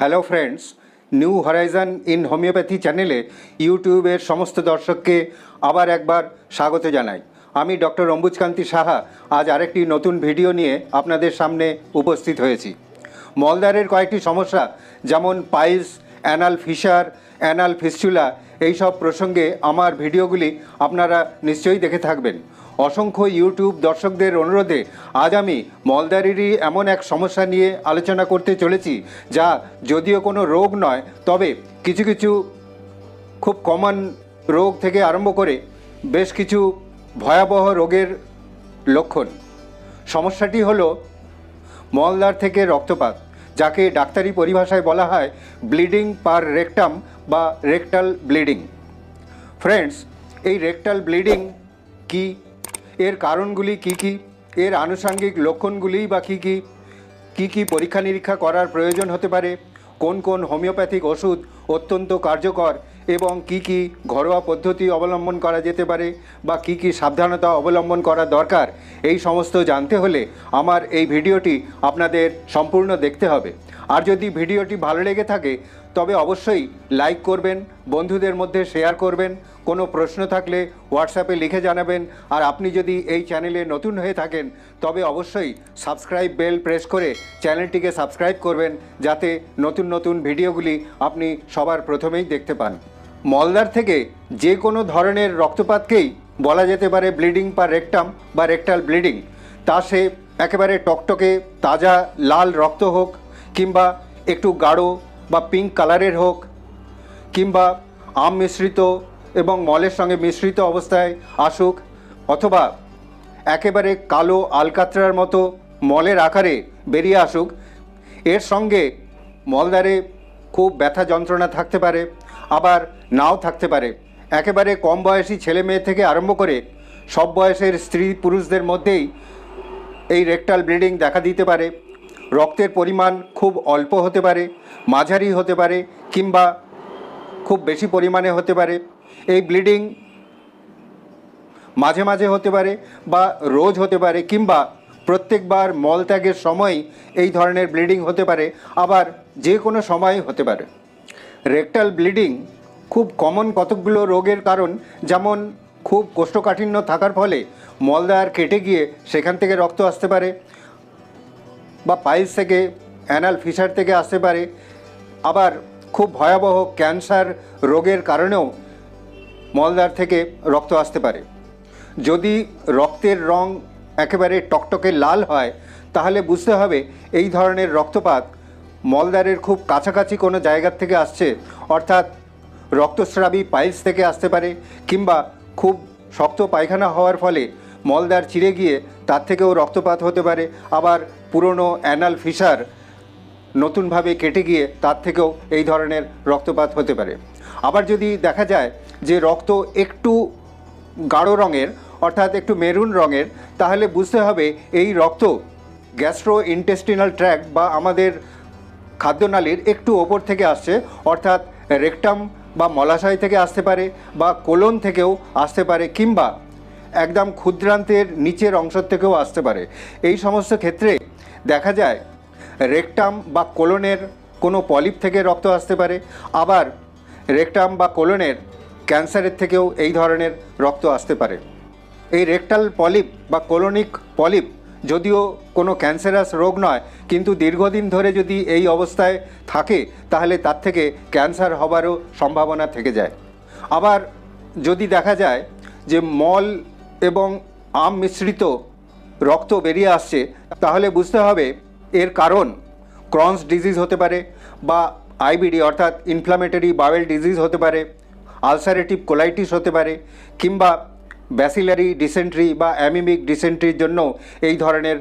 Hello friends new horizon in homoeopathy চ্যানেলে ইউটিউবের সমস্ত দর্শককে আবার একবার স্বাগত জানাই। আমি ডক্টর অম্বুজকান্তি সাহা আজ আরেকটি নতুন ভিডিও নিয়ে আপনাদের সামনে উপস্থিত হয়েছি। মলদারের কয়েকটি সমস্যা, যেমন piles, anal fissure, anal fistula এইসব প্রসঙ্গে আমার ভিডিওগুলি আপনারা নিশ্চয়ই দেখে থাকবেন। অসংখ্য ইউটিউব দর্শকদের অনুরোধে আজ আমি মলদারেরই এমন এক সমস্যা নিয়ে আলোচনা করতে চলেছি, যা যদিও কোনো রোগ নয়, তবে কিছু কিছু খুব কমন রোগ থেকে আরম্ভ করে বেশ কিছু ভয়াবহ রোগের লক্ষণ। সমস্যাটি হলো মলদার থেকে রক্তপাত, যাকে ডাক্তারি পরিভাষায় বলা হয় ব্লিডিং পার রেকটাম বা রেকটাল ব্লিডিং। ফ্রেন্ডস, এই রেকটাল ব্লিডিং কি এর কারণগুলি কি কি? এর আনুষাঙ্গিক লক্ষণগুলিই বা কী কী? কী কী পরীক্ষা নিরীক্ষা করার প্রয়োজন হতে পারে? কোন কোন হোমিওপ্যাথিক ওষুধ অত্যন্ত কার্যকর এবং কি কি ঘরোয়া পদ্ধতি অবলম্বন করা যেতে পারে বা কি কি সাবধানতা অবলম্বন করা দরকার, এই সমস্ত জানতে হলে আমার এই ভিডিওটি আপনাদের সম্পূর্ণ দেখতে হবে। আর যদি ভিডিওটি ভালো লেগে থাকে, তবে অবশ্যই লাইক করবেন, বন্ধুদের মধ্যে শেয়ার করবেন, কোনো প্রশ্ন থাকলে হোয়াটসঅ্যাপে লিখে জানাবেন, আর আপনি যদি এই চ্যানেলে নতুন হয়ে থাকেন, তবে অবশ্যই সাবস্ক্রাইব বেল প্রেস করে চ্যানেলটিকে সাবস্ক্রাইব করবেন, যাতে নতুন নতুন ভিডিওগুলি আপনি সবার প্রথমেই দেখতে পান। মলদার থেকে যে কোনো ধরনের রক্তপাতকেই বলা যেতে পারে ব্লিডিং বা রেকটাম বা রেকটাল ব্লিডিং। তা সে একেবারে টকটকে তাজা লাল রক্ত হোক কিংবা একটু গাঢ় বা পিঙ্ক কালারের হোক কিংবা আম মিশ্রিত এবং মলের সঙ্গে মিশ্রিত অবস্থায় আসুক অথবা একেবারে কালো আলকাতরার মতো মলের আকারে বেরিয়ে আসুক। এর সঙ্গে মলদারে খুব ব্যথা যন্ত্রণা থাকতে পারে, আবার নাও থাকতে পারে। একেবারে কম বয়সী ছেলে মেয়ে থেকে আরম্ভ করে সব বয়সের স্ত্রী পুরুষদের মধ্যেই এই রেকটাল ব্লিডিং দেখা দিতে পারে। রক্তের পরিমাণ খুব অল্প হতে পারে, মাঝারি হতে পারে কিংবা খুব বেশি পরিমাণে হতে পারে। এই ব্লিডিং মাঝে মাঝে হতে পারে বা রোজ হতে পারে কিংবা প্রত্যেকবার মলত্যাগের সময় এই ধরনের ব্লিডিং হতে পারে, আবার যে কোনো সময় হতে পারে। রেকটাল ব্লিডিং খুব কমন কতকগুলো রোগের কারণ, যেমন খুব কোষ্ঠকাঠিন্য থাকার ফলে মলদার কেটে গিয়ে সেখান থেকে রক্ত আসতে পারে, বা পাইলস থেকে, অ্যানাল ফিসার থেকে আসতে পারে, আবার খুব ভয়াবহ ক্যান্সার রোগের কারণেও মলদার থেকে রক্ত আসতে পারে। যদি রক্তের রং একেবারে টকটকে লাল হয়, তাহলে বুঝতে হবে এই ধরনের রক্তপাত মলদারের খুব কাছাকাছি কোনো জায়গার থেকে আসছে, অর্থাৎ রক্তস্রাবী পাইলস থেকে আসতে পারে, কিংবা খুব শক্ত পায়খানা হওয়ার ফলে মলদার চিড়ে গিয়ে তার থেকেও রক্তপাত হতে পারে। আবার পুরনো অ্যানাল ফিসার নতুনভাবে কেটে গিয়ে তার থেকেও এই ধরনের রক্তপাত হতে পারে। আবার যদি দেখা যায় যে রক্ত একটু গাঢ় রঙের অর্থাৎ একটু মেরুন রঙের, তাহলে বুঝতে হবে এই রক্ত গ্যাস্ট্রো ইন্টেস্টিনাল ট্র্যাক বা আমাদের খাদ্যনালীর একটু ওপর থেকে আসছে, অর্থাৎ রেকটাম বা মলাশয় থেকে আসতে পারে বা কোলন থেকেও আসতে পারে কিংবা একদম ক্ষুদ্রান্তের নিচের অংশ থেকেও আসতে পারে। এই সমস্ত ক্ষেত্রে দেখা যায় রেকটাম বা কোলনের কোনো পলিপ থেকে রক্ত আসতে পারে, আবার রেকটাম বা কোলনের ক্যান্সারের থেকেও এই ধরনের রক্ত আসতে পারে। এই রেকটাল পলিপ বা কোলোনিক পলিপ যদিও কোনো ক্যান্সারাস রোগ নয়, কিন্তু দীর্ঘদিন ধরে যদি এই অবস্থায় থাকে, তাহলে তার থেকে ক্যান্সার হবারও সম্ভাবনা থেকে যায়। আবার যদি দেখা যায় যে মল এবং আম মিশ্রিত রক্ত বেরিয়ে আসছে, তাহলে বুঝতে হবে এর কারণ ক্রনস ডিজিজ হতে পারে বা আইবিডি অর্থাৎ ইনফ্লামেটরি বাওয়েল ডিজিজ হতে পারে, আলসারেটিভ কোলাইটিস হতে পারে কিংবা ব্যাসিলারি ডিসেন্ট্রি বা অ্যামিমিক ডিসেন্ট্রির জন্য এই ধরনের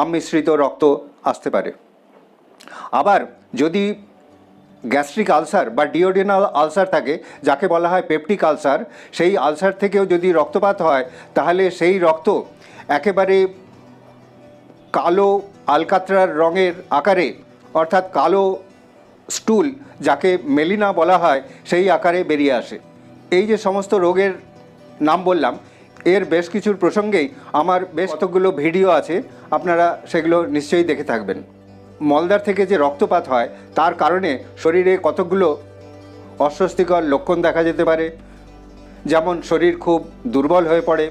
আম মিশ্রিত রক্ত আসতে পারে। আবার যদি গ্যাস্ট্রিক আলসার বা ডিওডিনাল আলসার থাকে, যাকে বলা হয় পেপটিক আলসার, সেই আলসার থেকেও যদি রক্তপাত হয়, তাহলে সেই রক্ত একেবারে কালো আলকাত্রার রঙের আকারে, অর্থাৎ কালো স্টুল, যাকে মেলিনা বলা হয়, সেই আকারে বেরিয়ে আসে। এই যে সমস্ত রোগের নাম বললাম, এর বেশ কিছুর প্রসঙ্গেই আমার বেশ কতগুলো ভিডিও আছে, আপনারা সেগুলো নিশ্চয়ই দেখে থাকবেন। মলদার থেকে যে রক্তপাত হয়, তার কারণে শরীরে কতকগুলো অস্বস্তিকর লক্ষণ দেখা যেতে পারে, যেমন শরীর খুব দুর্বল হয়ে পড়ে,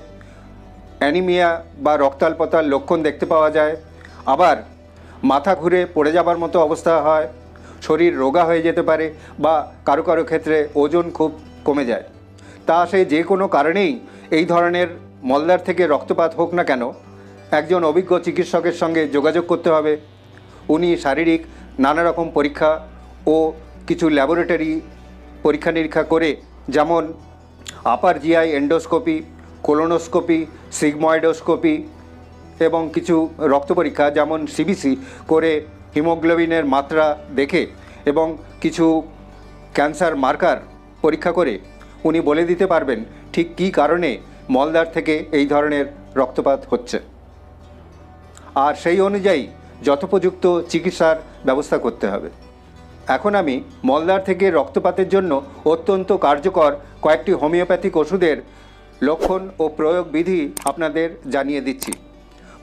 অ্যানিমিয়া বা রক্তাল্পতার লক্ষণ দেখতে পাওয়া যায়, আবার মাথা ঘুরে পড়ে যাবার মতো অবস্থা হয়, শরীর রোগা হয়ে যেতে পারে বা কারও কারও ক্ষেত্রে ওজন খুব কমে যায়। তা সে যে কোনো কারণেই এই ধরনের মলদার থেকে রক্তপাত হোক না কেন, একজন অভিজ্ঞ চিকিৎসকের সঙ্গে যোগাযোগ করতে হবে। উনি শারীরিক নানা রকম পরীক্ষা ও কিছু ল্যাবরেটরি পরীক্ষা নিরীক্ষা করে, যেমন upper GI endoscopy, colonoscopy, sigmoidoscopy এবং কিছু রক্ত পরীক্ষা, যেমন সিবিসি, করে হিমোগ্লোবিনের মাত্রা দেখে এবং কিছু ক্যান্সার মার্কার পরীক্ষা করে উনি বলে দিতে পারবেন ঠিক কী কারণে মলদার থেকে এই ধরনের রক্তপাত হচ্ছে। আর সেই অনুযায়ী যথোপযুক্ত চিকিৎসার ব্যবস্থা করতে হবে। এখন আমি মলদার থেকে রক্তপাতের জন্য অত্যন্ত কার্যকর কয়েকটি হোমিওপ্যাথিক ওষুধের লক্ষণ ও প্রয়োগ বিধি আপনাদের জানিয়ে দিচ্ছি।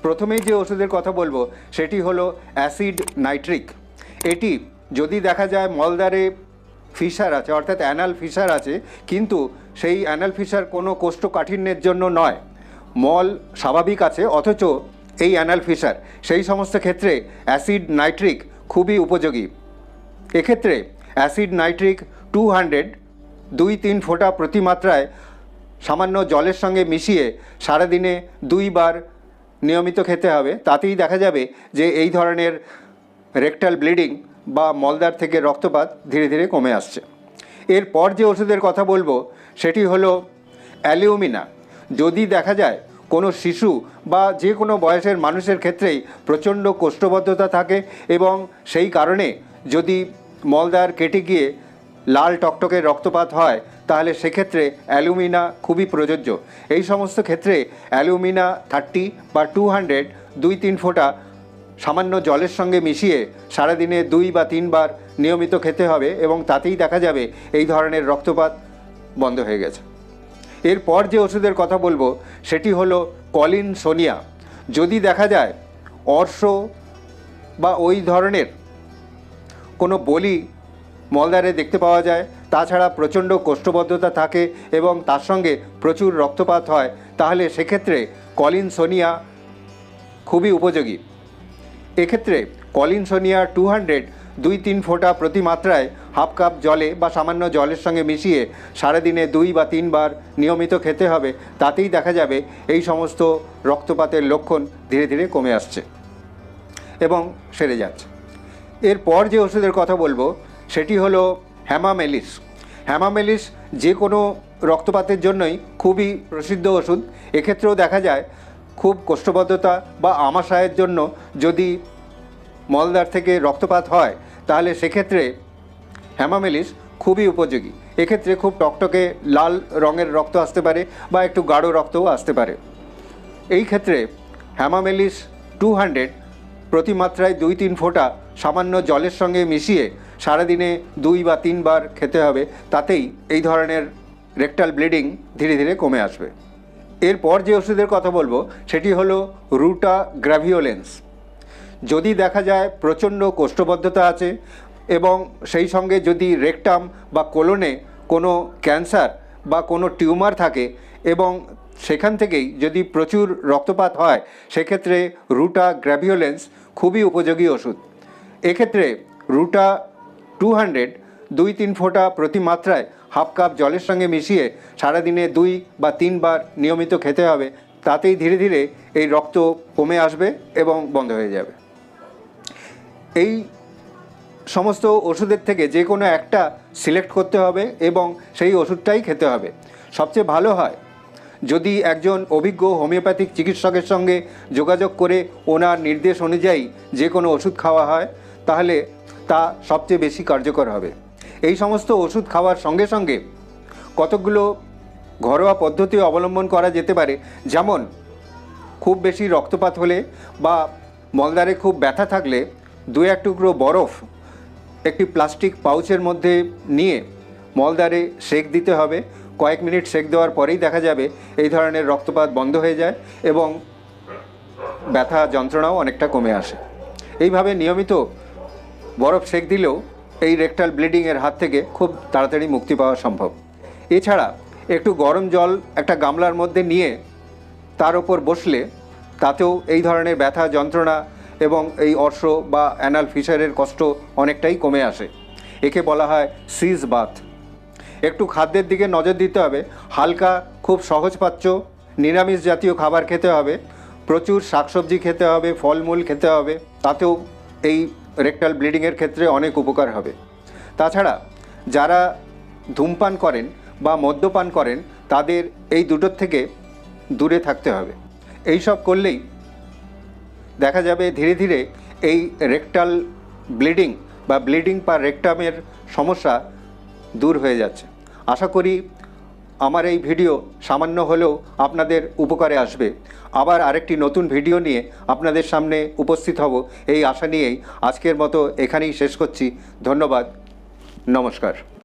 প্রথমেই যে ওষুধের কথা বলব, সেটি হলো অ্যাসিড নাইট্রিক। এটি যদি দেখা যায় মলদারে ফিশার আছে, অর্থাৎ অ্যানাল ফিশার আছে, কিন্তু সেই অ্যানাল ফিশার কোনো কোষ্ঠকাঠিন্যের জন্য নয়। মল স্বাভাবিক আছে, অথচ এই অ্যানাল ফিশার, সেই সমস্ত ক্ষেত্রে অ্যাসিড নাইট্রিক খুবই উপযোগী। এক্ষেত্রে অ্যাসিড নাইট্রিক টু হান্ড্রেড, দুই তিন ফোঁটা প্রতিমাত্রায় সামান্য জলের সঙ্গে মিশিয়ে সারাদিনে দুইবার নিয়মিত খেতে হবে। তাতেই দেখা যাবে যে এই ধরনের রেকটাল ব্লিডিং বা মলদার থেকে রক্তপাত ধীরে ধীরে কমে আসছে। এরপর যে ওষুধের কথা বলব, সেটি হলো অ্যালিউমিনা যদি দেখা যায় কোনো শিশু বা যে কোনো বয়সের মানুষের ক্ষেত্রেই প্রচণ্ড কোষ্ঠবদ্ধতা থাকে এবং সেই কারণে যদি মলদার কেটে গিয়ে লাল টকটকে রক্তপাত হয়, তাহলে সেক্ষেত্রে অ্যালুমিনা খুবই প্রযোজ্য। এই সমস্ত ক্ষেত্রে অ্যালুমিনা থার্টি বা টু হান্ড্রেড দুই তিন ফোঁটা সামান্য জলের সঙ্গে মিশিয়ে সারাদিনে দুই বা তিনবার নিয়মিত খেতে হবে এবং তাতেই দেখা যাবে এই ধরনের রক্তপাত বন্ধ হয়ে গেছে। এরপর যে ওষুধের কথা বলব, সেটি হলো কলিন সোনিয়া। যদি দেখা যায় অর্শ বা ওই ধরনের কোনো বলি মলদারে দেখতে পাওয়া যায়, তাছাড়া প্রচণ্ড কোষ্ঠবদ্ধতা থাকে এবং তার সঙ্গে প্রচুর রক্তপাত হয়, তাহলে সেক্ষেত্রে কলিন সোনিয়া খুবই উপযোগী। এক্ষেত্রে কলিন সোনিয়া টু হান্ড্রেড দুই তিন ফোঁটা প্রতি মাত্রায় হাফ কাপ জলে বা সামান্য জলের সঙ্গে মিশিয়ে সারাদিনে দুই বা তিনবার নিয়মিত খেতে হবে, তাতেই দেখা যাবে এই সমস্ত রক্তপাতের লক্ষণ ধীরে ধীরে কমে আসছে এবং সেরে যাচ্ছে। এরপর যে ওষুধের কথা বলব, সেটি হলো হ্যামামেলিস। হ্যামামেলিস যে কোনো রক্তপাতের জন্যই খুবই প্রসিদ্ধ ওষুধ। এক্ষেত্রেও দেখা যায় খুব কোষ্ঠবদ্ধতা বা আমাশয়ের জন্য যদি মলদার থেকে রক্তপাত হয়, তাহলে সেক্ষেত্রে হ্যামামেলিস খুবই উপযোগী। এক্ষেত্রে খুব টকটকে লাল রঙের রক্ত আসতে পারে বা একটু গাঢ় রক্তও আসতে পারে। এই ক্ষেত্রে হ্যামামেলিস টু হান্ড্রেড প্রতি মাত্রায় দুই তিন ফোঁটা সামান্য জলের সঙ্গে মিশিয়ে সারাদিনে দুই বা তিনবার খেতে হবে, তাতেই এই ধরনের রেকটাল ব্লিডিং ধীরে ধীরে কমে আসবে। এরপর যে ওষুধের কথা বলব, সেটি হলো রুটা গ্র্যাভিওলেন্স যদি দেখা যায় প্রচণ্ড কোষ্ঠবদ্ধতা আছে এবং সেই সঙ্গে যদি রেকটাম বা কোলনে কোনো ক্যান্সার বা কোনো টিউমার থাকে এবং সেখান থেকেই যদি প্রচুর রক্তপাত হয়, সেক্ষেত্রে রুটা গ্র্যাভিওলেন্স খুবই উপযোগী ওষুধ। এক্ষেত্রে রুটা টু হান্ড্রেড দুই তিন ফোঁটা প্রতি মাত্রায় হাফ কাপ জলের সঙ্গে মিশিয়ে সারাদিনে দুই বা তিনবার নিয়মিত খেতে হবে, তাতেই ধীরে ধীরে এই রক্ত কমে আসবে এবং বন্ধ হয়ে যাবে। এই সমস্ত ওষুধের থেকে যে কোনো একটা সিলেক্ট করতে হবে এবং সেই ওষুধটাই খেতে হবে। সবচেয়ে ভালো হয়, যদি একজন অভিজ্ঞ হোমিওপ্যাথিক চিকিৎসকের সঙ্গে যোগাযোগ করে ওনার নির্দেশ অনুযায়ী যে কোনো ওষুধ খাওয়া হয়, তাহলে তা সবচেয়ে বেশি কার্যকর হবে। এই সমস্ত ওষুধ খাওয়ার সঙ্গে সঙ্গে কতকগুলো ঘরোয়া পদ্ধতি অবলম্বন করা যেতে পারে। যেমন, খুব বেশি রক্তপাত হলে বা মলদারে খুব ব্যথা থাকলে দু এক টুকরো বরফ একটি প্লাস্টিক পাউচের মধ্যে নিয়ে মলদারে সেক দিতে হবে। কয়েক মিনিট সেক দেওয়ার পরেই দেখা যাবে এই ধরনের রক্তপাত বন্ধ হয়ে যায় এবং ব্যথা যন্ত্রণাও অনেকটা কমে আসে। এইভাবে নিয়মিত বরফ সেক দিলেও এই রেকটাল ব্লিডিংয়ের হাত থেকে খুব তাড়াতাড়ি মুক্তি পাওয়া সম্ভব। এছাড়া একটু গরম জল একটা গামলার মধ্যে নিয়ে তার ওপর বসলে তাতেও এই ধরনের ব্যথা যন্ত্রণা এবং এই অর্শ বা অ্যানাল ফিশারের কষ্ট অনেকটাই কমে আসে। একে বলা হয় সিজ বাথ। একটু খাদ্যের দিকে নজর দিতে হবে। হালকা, খুব সহজপাচ্য নিরামিষ জাতীয় খাবার খেতে হবে। প্রচুর শাকসবজি খেতে হবে, ফলমূল খেতে হবে। তাতেও এই রেকটাল ব্লিডিংয়ের ক্ষেত্রে অনেক উপকার হবে। তাছাড়া যারা ধূমপান করেন বা মদ্যপান করেন, তাদের এই দুটোর থেকে দূরে থাকতে হবে। এই সব করলেই দেখা যাবে ধীরে ধীরে এই রেকটাল ব্লিডিং বা ব্লিডিং বা রেকটামের সমস্যা দূর হয়ে যাচ্ছে। আশা করি আমার এই ভিডিও সামান্য হলেও আপনাদের উপকারে আসবে। আবার আরেকটি নতুন ভিডিও নিয়ে আপনাদের সামনে উপস্থিত হব। এই আশা নিয়েই আজকের মতো এখানেই শেষ করছি। ধন্যবাদ। নমস্কার।